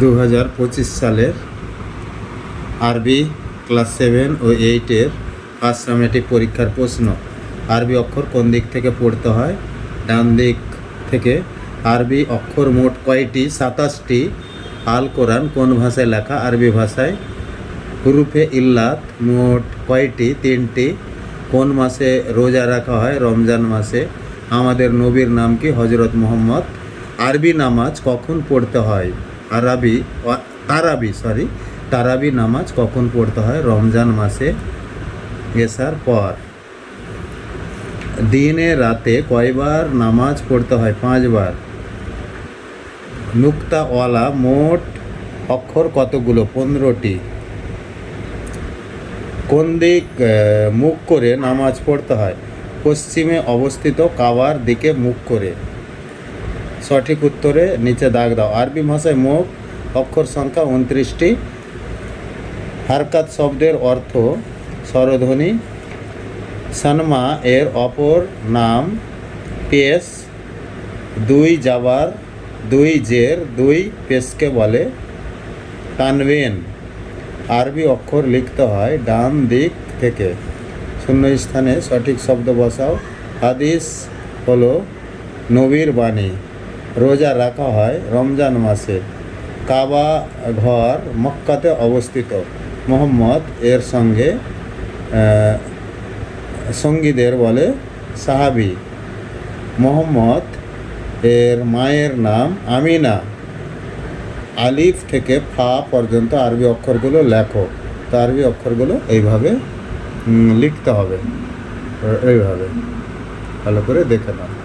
দু হাজার পঁচিশ সালের আরবি ক্লাস সেভেন ও এইটের ফার্স্ট সামেটিক পরীক্ষার প্রশ্ন। আরবি অক্ষর কোন দিক থেকে পড়তে হয়? ডান দিক থেকে। আরবি অক্ষর মোট কয়টি? সাতাশটি। আল কোরআন কোন ভাষায় লেখা? আরবি ভাষায়। হুরুফে ইল্লাত মোট কয়টি? তিনটি। কোন মাসে রোজা রাখা হয়? রমজান মাসে। আমাদের নবীর নাম কি? হজরত মোহাম্মদ। আরবি নামাজ কখন পড়তে হয়? আরবি তারাবি সরি তারাবি নামাজ কখন পড়তে হয়? রমজান মাসে এসার পর। দিনে রাতে কয়বার নামাজ পড়তে হয়? পাঁচবার। নুক্তাওয়ালা মোট অক্ষর কতগুলো? পনেরোটি। কোন দিক মুখ করে নামাজ পড়তে হয়? পশ্চিমে অবস্থিত কাবার দিকে মুখ করে। সঠিক উত্তরে নিচে দাগ দাও। আরবি ভাষায় মুখ, অক্ষর সংখ্যা উনত্রিশটি। হারকাত শব্দের অর্থ স্বরধ্বনি। সানমা এর অপর নাম পেশ দুই যাবার দুই জের, দুই পেশকে বলে তানবেন আরবি অক্ষর লিখতে হয় ডান দিক থেকে। শূন্য স্থানে সঠিক শব্দ বসাও। হাদিস হলো নবীর বাণী। রোজা রাখা হয় রমজান মাসে। কাবা ঘর মক্কাতে অবস্থিত। মোহাম্মদ এর সঙ্গে সঙ্গীদের বলে সাহাবি। মোহাম্মদ এর মায়ের নাম আমিনা। আলিফ থেকে ফা পর্যন্ত আরবি অক্ষরগুলো লেখো। তো আরবি অক্ষরগুলো এইভাবে লিখতে হবে। এইভাবে। ভালো করে দেখে নাও।